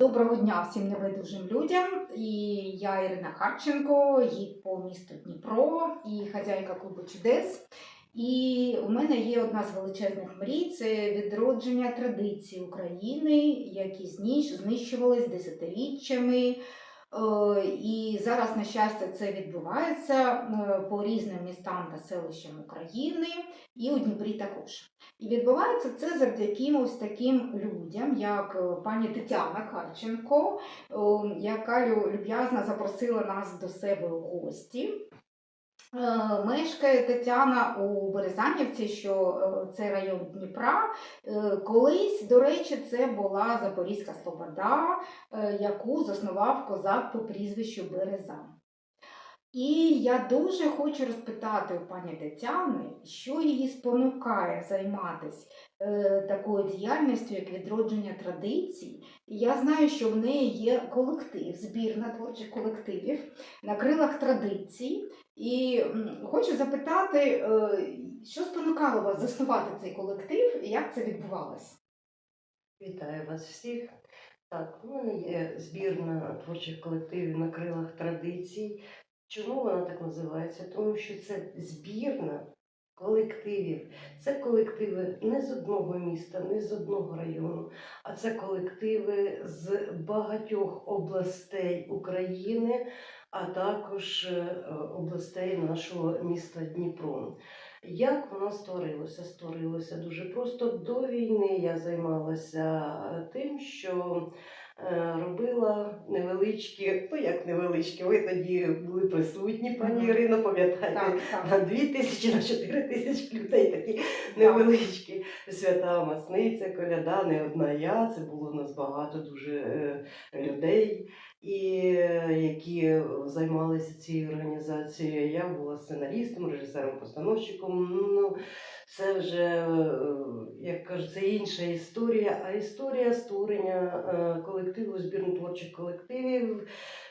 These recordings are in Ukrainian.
Доброго дня всім небайдужим людям. І я Ірина Харченко, гід по місту Дніпро і хазяйка клубу чудес. І у мене є одна з величезних мрій це відродження традицій України, які знищувались десятиріччями. Е, І зараз, на щастя, це відбувається е, по різним містам та селищам України і у Дніпрі також. І відбувається це завдяки ось таким людям, як е, пані Тетяна Харченко, е, яка лю- люб'язно запросила нас до себе у гості. Е, Мешкає Тетяна у Березанівці, що це район Дніпра. Колись, до речі, це була Запорізька Слобода, яку заснував козак по прізвищу Березан. І я дуже хочу розпитати у пані Тетяни, що її спонукає займатися е, такою діяльністю, як відродження традицій. Я знаю, що в неї є колектив, збірна творчих колективів на крилах традицій. І хочу запитати, е, що спонукало вас заснувати цей колектив і як це відбувалося? Вітаю вас всіх. Так, у мене є збірна творчих колективів на крилах традицій. Чому вона так називається? Тому що це збірна колективів. Це колективи не з одного міста, не з одного району, а це колективи з багатьох областей України, а також е, областей нашого міста Дніпро. Як воно створилося? Створилося дуже просто. До війни я займалася тим, що е, невеличкі, ну як невеличкі, ви тоді були присутні, пані. Ірино, пам'ятаєте? Так, так. На дві тисячі, на чотири тисячі людей такі невеличкі свята Масниця, коляда, не одна я. Це було у нас багато дуже е, людей, і е, які займалися цією організацією. Я була сценарістом, режисером, постановщиком. Ну, це вже, е, як кажуть, це інша історія. А історія створення е, колективу, збірно-творчих колективів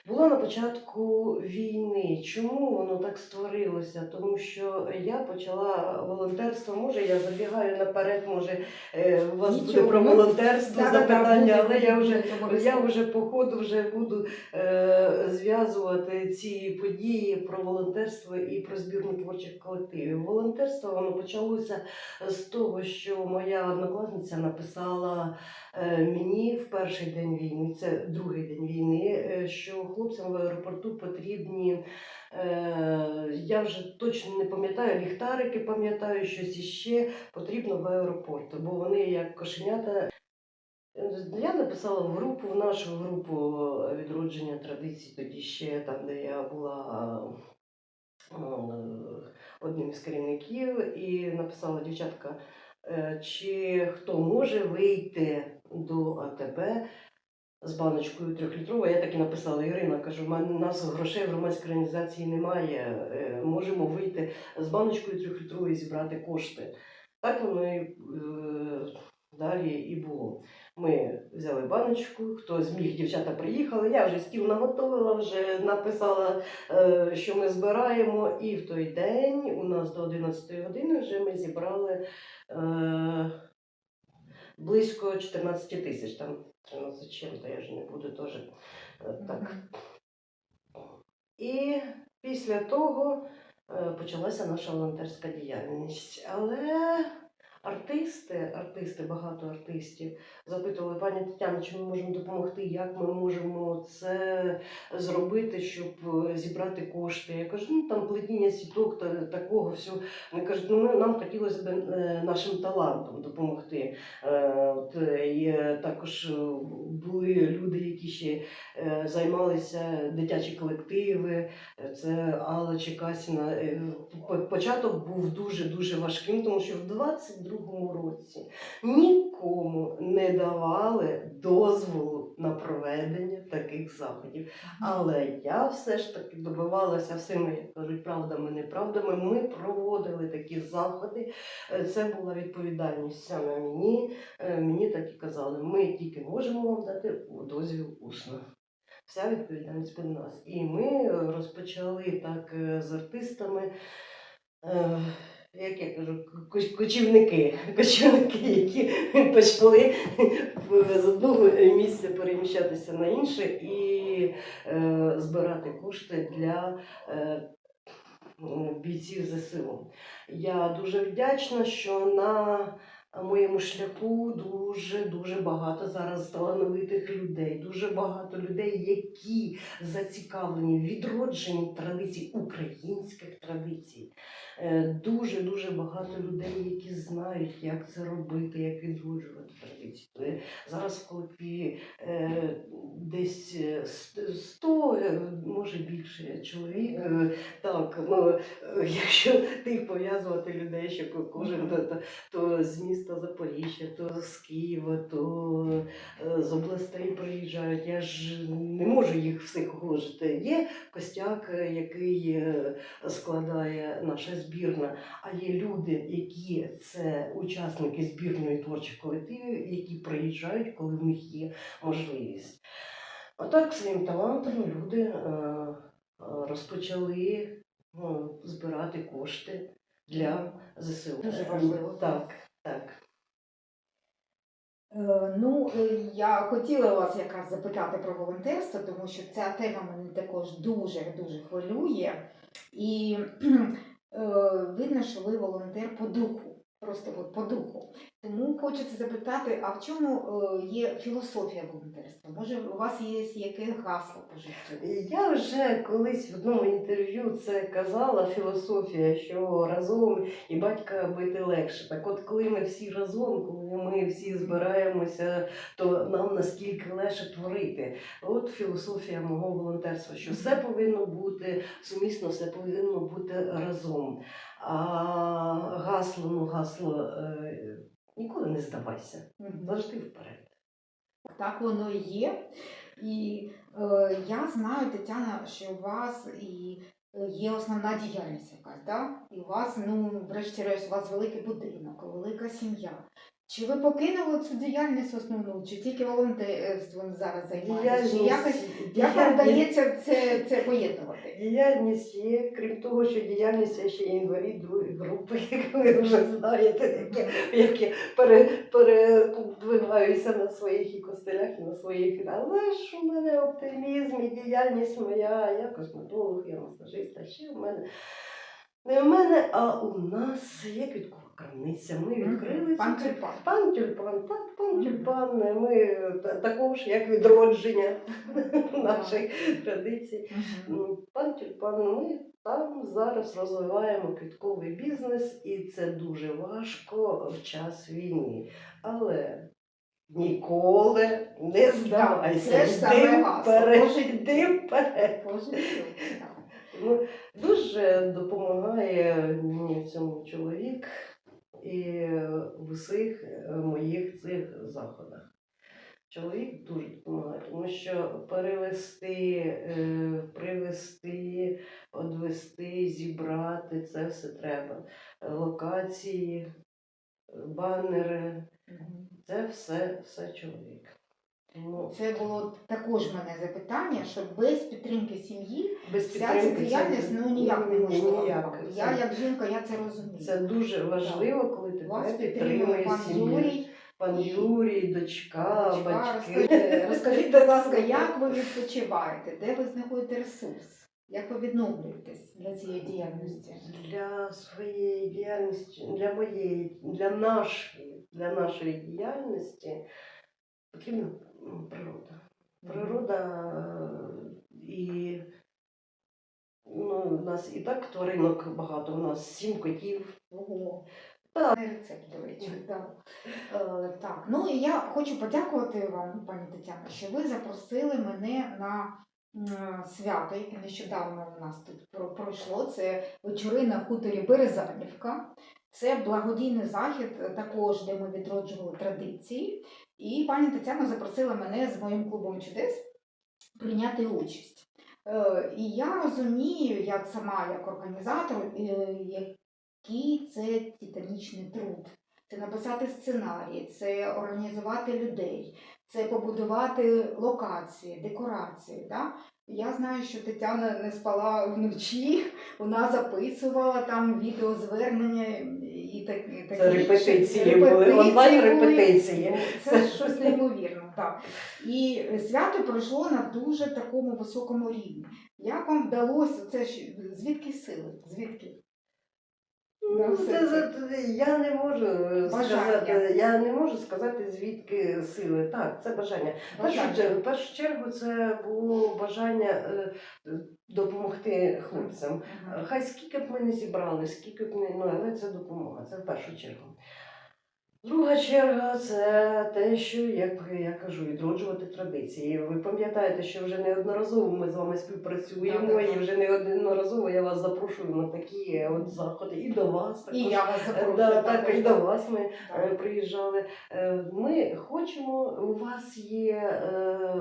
була на початку війни. Чому воно так створилося? Тому що я почала волонтерство. Може, я забігаю наперед, може е, у вас буде про волонтерство Да-да-да, запитання, буде, але я вже я вже по ходу вже буду е, зв'язувати ці події про волонтерство і про збірну творчих колективів. Волонтерство воно почалося з того, що моя однокласниця написала е, мені в перший день війни, це другий день війни, е, що хлопцям в аеропорту потрібні. Е, я вже точно не пам'ятаю, ліхтарики пам'ятаю, щось іще потрібно в аеропорт, бо вони як кошенята я написала в групу, в нашу групу відродження традицій, тоді ще там, де я була е, одним з керівників, і написала дівчатка, е, чи хто може вийти до АТБ з баночкою трьохлітровою. Я так і написала Ірина, кажу, в мене нас грошей в громадській організації немає. е, Можемо вийти з баночкою трьохлітровою і зібрати кошти. Так воно і е, далі і було. Ми взяли баночку, хто зміг, дівчата приїхали. Я вже стіл наготовила, вже написала, е, що ми збираємо. І в той день у нас до 11 години вже ми зібрали близько 14 тисяч, там 13 зачем-то я ж не буду теж е, так. І після того е, почалася наша волонтерська діяльність. Але артисти, артисти, багато артистів запитували, пані Тетяно, чи ми можемо допомогти, як ми можемо це зробити, щоб е, зібрати кошти. Я кажу, ну там плетіння сіток та такого всього. Вони кажуть, ну нам хотілося б е, нашим талантом допомогти. Е, От, і також були люди, які ще займалися дитячі колективи. Це Алла Чекасіна. Початок був дуже-дуже важким, тому що в 22-му році нікому не давали дозволу на проведення таких заходів. Але я все ж таки добивалася всіми, як кажуть, правдами, неправдами. Ми проводили такі заходи. Е, Це була відповідальність саме мені. Е, Мені так і казали, ми тільки можемо вам дати дозвіл усно. Вся відповідальність буде нас. І ми е, розпочали так з артистами. Як я кажу, ко- кочівники, кочівники, які почали з одного місця переміщатися на інше і е, збирати кошти для е, бійців ЗСУ. Я дуже вдячна, що на моєму шляху дуже дуже багато зараз талановитих людей, дуже багато людей, які зацікавлені в відродженні традицій, українських традицій. Е, Дуже дуже багато людей, які знають, як це робити, як відроджувати традиції. Е, Зараз в колективі е, десь е, 100, е, може більше чоловік. Е, Так, ну е, якщо тих пов'язувати людей, що кожен то, то, то з міста Запоріжжя, то з Києва, то е, з областей приїжджають. Я ж не можу їх всіх уложити. Є костяк, е, який е, складає наша збірна, а є люди, які це учасники збірної творчих колективів, які приїжджають, коли в них є можливість. А так своїм талантом люди розпочали ну, збирати кошти для ЗСУ. Дуже важливо. Так, так. Е, Ну, е, я хотіла вас якраз запитати про волонтерство, тому що ця тема мене також дуже дуже хвилює. І е, видно, що ви волонтер по духу, просто от по духу. Тому хочеться запитати, а в чому е, є філософія волонтерства? Може, у вас є яке гасло по життю? Я вже колись в одному інтерв'ю це казала філософія, що разом і батька бити легше. Так от, коли ми всі разом, коли ми всі збираємося, то нам наскільки легше творити. От філософія мого волонтерства, що все повинно бути сумісно, все повинно бути разом. А гасло, ну гасло е, ніколи не здавайся, завжди вперед. Так воно і є. І е, я знаю, Тетяна, що у вас і е, є основна діяльність якась, да? і у вас, ну, врешті-решт, у вас великий будинок, велика сім'я. Чи ви покинули цю діяльність основну, чи тільки волонтерством зараз? Чи якось як вам вдається це, це поєднувати? Діяльність є, крім того, що діяльність я ще інвалід другої групи, як ви вже знаєте, як я, передвигаюся на своїх і костелях, і на своїх. Але ж у мене оптимізм і діяльність моя, я косметолог, я масажист, а ще в мене. Не в мене, а у нас є квіткова крамниця. Ми відкрили Пан цю Тюльпан. Пан Тюльпан, так, пан Мгм. Тюльпан. Ми та- також як відродження наших традицій. Мгм. Ну, Пан Тюльпан, ми там зараз розвиваємо квітковий бізнес, і це дуже важко в час війни. Але ніколи не здавайся. це ж саме йди гасло. вперед, Боже, йди вперед. Боже, так. Ну, дуже допомагає мені в цьому чоловік і в усіх е, моїх цих заходах. Чоловік дуже допомагає, тому що перевести, е, привезти, одвести, зібрати це все треба. Локації, банери це все, все чоловік. Тому Це було також в мене запитання, що без підтримки сім'ї без вся ця підтримки діяльність ну ніяк не можна. ніяк. Я Це- як жінка, я це розумію. Це дуже важливо, коли Вас тебе підтримує підтримує пан сім'я. Юрій. Пан Юрій, дочка, Дочка, батьки. розкажіть, розкажіть, будь ласка, як ви відпочиваєте? Де ви знаходите ресурс? Як ви відновлюєтесь для цієї діяльності? Для своєї діяльності, для моєї, для нашої, для нашої діяльності потрібна м, природа. Природа е, і ну, у нас і так тваринок багато, у нас сім котів. Ого. Так. Не рецепт, до речі. Так. Е, так. Ну і я хочу подякувати вам, пані Тетяно, що ви запросили мене на свято, яке нещодавно у нас тут пройшло. Це вечори на хуторі Березанівка. Це благодійний захід, е, також, де ми відроджували традиції. І пані Тетяна запросила мене з моїм клубом чудес прийняти участь. Е, І я розумію, як сама як організатор, е, який це титанічний труд. Це написати сценарій, це організувати людей, це побудувати локації, декорації. Да? Я знаю, що Тетяна не спала вночі, вона записувала там відеозвернення і так, і такі Це репетиції були, онлайн були. репетиції. Ну, Це щось неймовірно, так. І свято пройшло на дуже такому високому рівні. Як вам вдалося це звідки сили? Звідки? На Ну, це, це. я не можу Бажання. сказати, я не можу сказати, звідки сили. Так, це бажання. В першу, Бажання. чергу- в першу чергу це було бажання е, допомогти хлопцям. Ага. Хай скільки б ми не зібрали, скільки б не, ну, але це допомога, це в першу чергу. Друга черга це те, що, як я кажу, відроджувати традиції. Ви пам'ятаєте, що вже неодноразово ми з вами співпрацюємо, Да-да-да. і вже неодноразово я вас запрошую на такі от заходи. І до вас також. І я вас Е, запрошую. Да, так, так, і до вас ми Так. е, приїжджали. Е, Ми хочемо, у вас є е,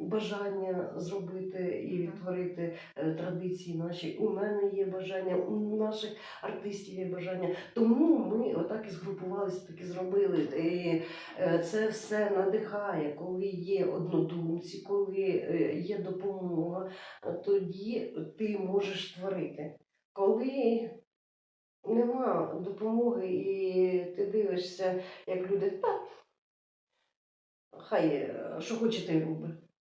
бажання зробити і відтворити е, традиції наші. У мене є бажання, у наших артистів є бажання. Тому ми отак і згрупувалися, так і зробили. І е, це все надихає, коли є однодумці, коли е, є допомога, тоді ти можеш творити. Коли нема допомоги, і ти дивишся, як люди, та хай що хоче, ти роби.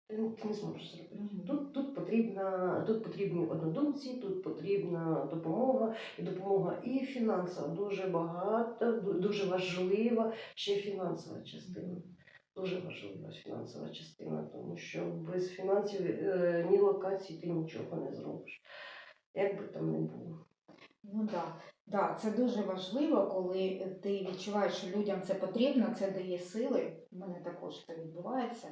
Ти, не- зможеш зробити. Тут, тут, потрібна, тут потрібні однодумці, тут потрібна допомога, і допомога і фінансова дуже багата, дуже важлива ще фінансова частина. Дуже важлива фінансова частина, тому що без фінансів е, ні локації ти нічого не зробиш. Як би там не було. Ну так, да, це дуже важливо, коли ти відчуваєш, що людям це потрібно, це дає сили. У мене також це відбувається.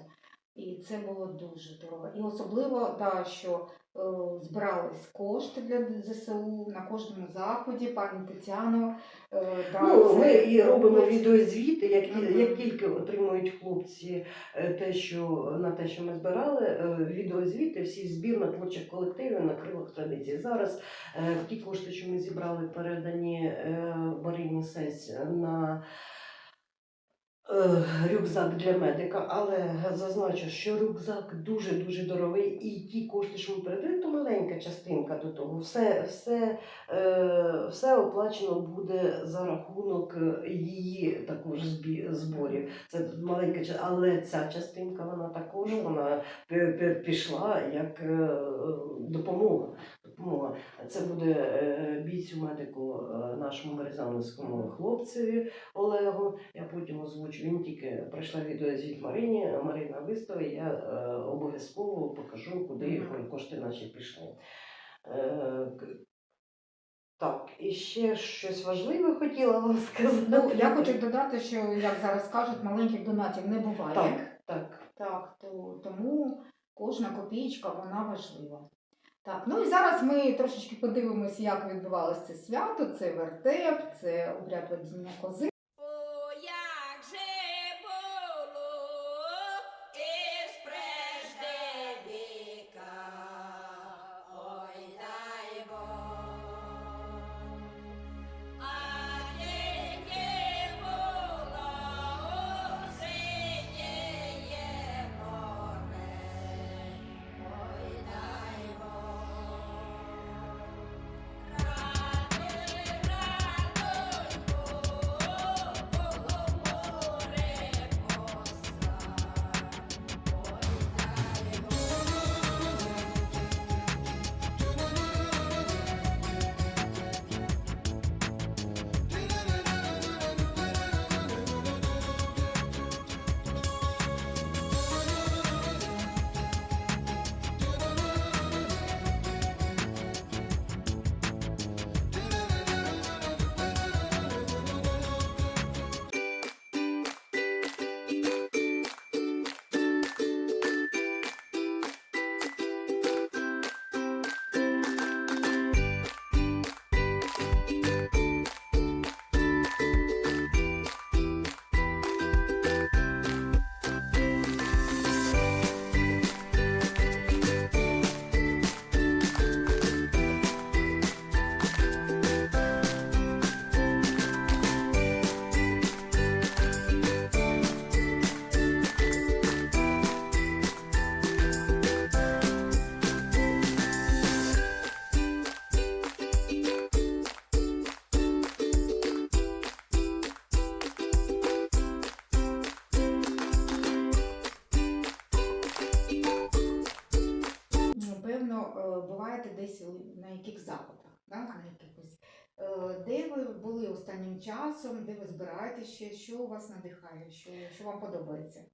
І це було дуже дорого. І особливо, да, що е, збирались кошти для ЗСУ на кожному заході, пані Тетяно. Е, да, Ну, це ми і робимо відеозвіти, як, ті- Мгм. як тільки отримують хлопці е, те, що на те, що ми збирали, е, відеозвіти, всі збірна творчих колективів на крилах традиції. Зараз е, ті кошти, що ми зібрали, передані е, Марині Сесь на рюкзак для медика, але зазначу, що рюкзак дуже-дуже дорогий, і ті кошти, що ми передали, то маленька частинка до того. Все, все, е, все оплачено буде за рахунок е, її також зборів. Це маленька але ця частинка вона також вона пі- пі- пішла як е, допомога. Допомога. Це буде е, бійцю медику е, нашому березановському хлопцеві Олегу. Я потім озвучу. Він тільки пройшла відеозвіт Марині. Марина виставить, я е, обов'язково покажу, куди кошти наші пішли. Так, і ще щось важливе хотіла вам сказати. Ну, я хочу додати, що, як зараз кажуть, маленьких донатів не буває. Так, так. Так, то, тому кожна копійка вона важлива. Так, ну і зараз ми трошечки подивимося, як відбувалося це свято. Це вертеп, це обряд водіння кози. на яких заходах, да, на якихось. Е, де ви були останнім часом, де ви збираєтеся, ще, що у вас надихає, що, що вам подобається?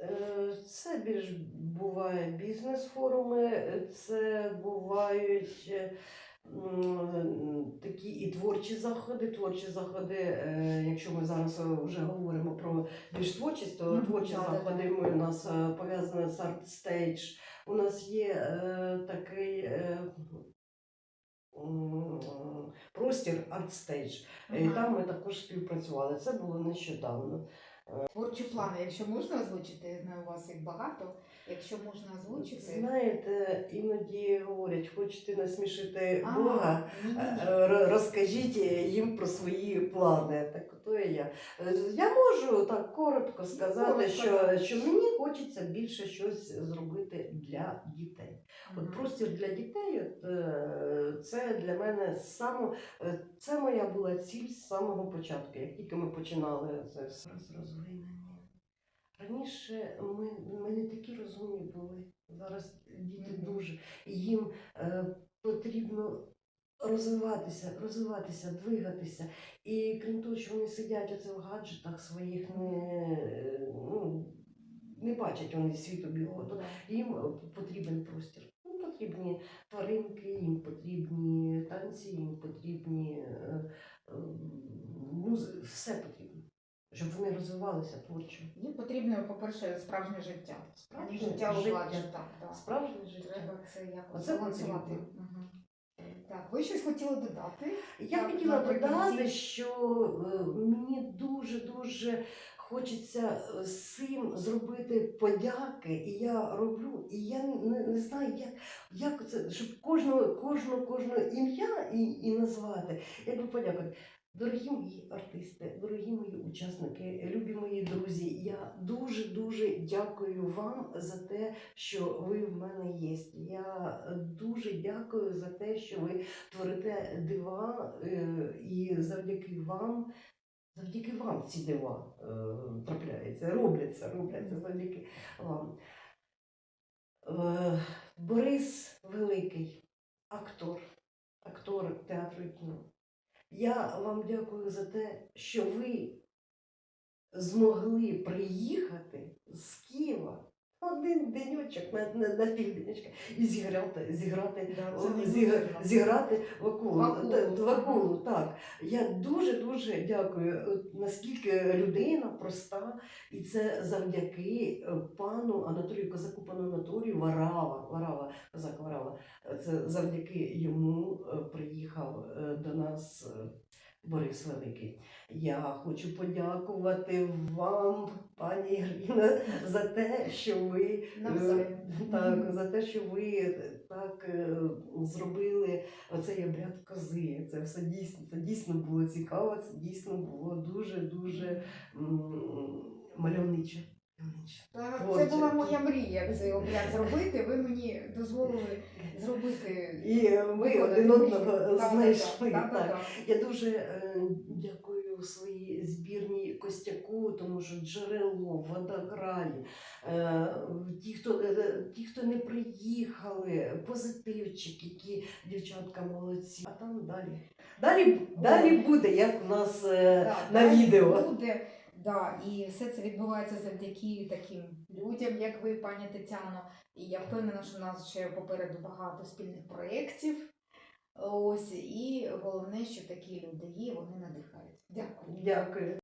Е, це більш буває бізнес-форуми, це бувають е, такі і творчі заходи. Творчі заходи, якщо ми зараз вже говоримо про більш творчість, то творчі заходи ми у нас пов'язані з арт-стейдж. У нас є такий простір арт-стейдж. І Ага. там ми також співпрацювали. Це було нещодавно. Творчі плани, якщо можна озвучити, я знаю, у вас їх багато. Якщо можна озвучити. Знаєте, іноді говорять, хочете насмішити А, Бога, ні-ні-ні. е, розкажіть їм про свої плани. Так ото і я. Е, Я можу так коротко сказати, коротко, що, що мені хочеться більше щось зробити для дітей. От Мгм. простір для дітей, от, е, це для мене само, е, це моя була ціль з самого початку. Як тільки ми починали це все розвинення. Раніше ми, ми не такі розумні були. Зараз діти Мгм. дуже. Їм е, потрібно розвиватися, розвиватися, двигатися. І крім того, що вони сидять оце в гаджетах своїх, не, ну, не бачать вони світу білого. То їм потрібен простір. Їм потрібні тваринки, їм потрібні танці, їм потрібні е, е, музи- все потрібно, щоб вони розвивалися творчо. Їм потрібно, по-перше, справжнє життя. Справжнє життя життя. гаджетах. Да. Справжнє життя. Треба це якось Оце балансувати. Ви щось хотіли додати? Я Так, хотіла додати, що е, мені дуже дуже хочеться е, всім зробити подяки, і я роблю, і я не, не знаю, як, як це, щоб кожного, кожну, кожну ім'я і, і назвати, як би подякувати. Дорогі мої артисти, дорогі мої учасники, любі мої друзі, я дуже дуже дякую вам за те, що ви в мене є. Я дуже дякую за те, що ви творите дива, е, і завдяки вам, завдяки вам ці дива е, трапляються, робляться, робляться завдяки вам. Е, Борис Великий, актор, актор театру кіно. Я вам дякую за те, що ви змогли приїхати з Києва один денечок на, на, на південечка і зіграти, зіграти, Да, це о, неймовірно. зіг- зіграти в акулу. В в акулу, так. Я дуже-дуже дякую, наскільки людина проста, і це завдяки е, пану Анатолію Козаку, пану Анатолію Варава, Варава, Козак Варава. Це завдяки йому е, приїхав е, до нас е, Борис Великий. Я хочу подякувати вам, пані Ірина, за те, що ви Так, за те, що ви так зробили оцей обряд кози. Це все дійсно, це дійсно було цікаво, це дійсно було дуже-дуже мальовниче. Це була моя мрія цей обряд зробити. Ви мені дозволили зробити. І ми один одного знайшли. так, так, Так. так. Я дуже е, дякую своїй збірній Костяку, тому що джерело, водограй, е, ті, хто, е, ті, хто не приїхали, позитивчик, які дівчатка молодці. А там далі. Далі, далі буде, як у нас Так, на відео. Буде, да, і все це відбувається завдяки таким людям, як ви, пані Тетяно. І я впевнена, що в нас ще попереду багато спільних проєктів. Ось, і головне, що такі люди є, вони надихають. Дякую. Дякую.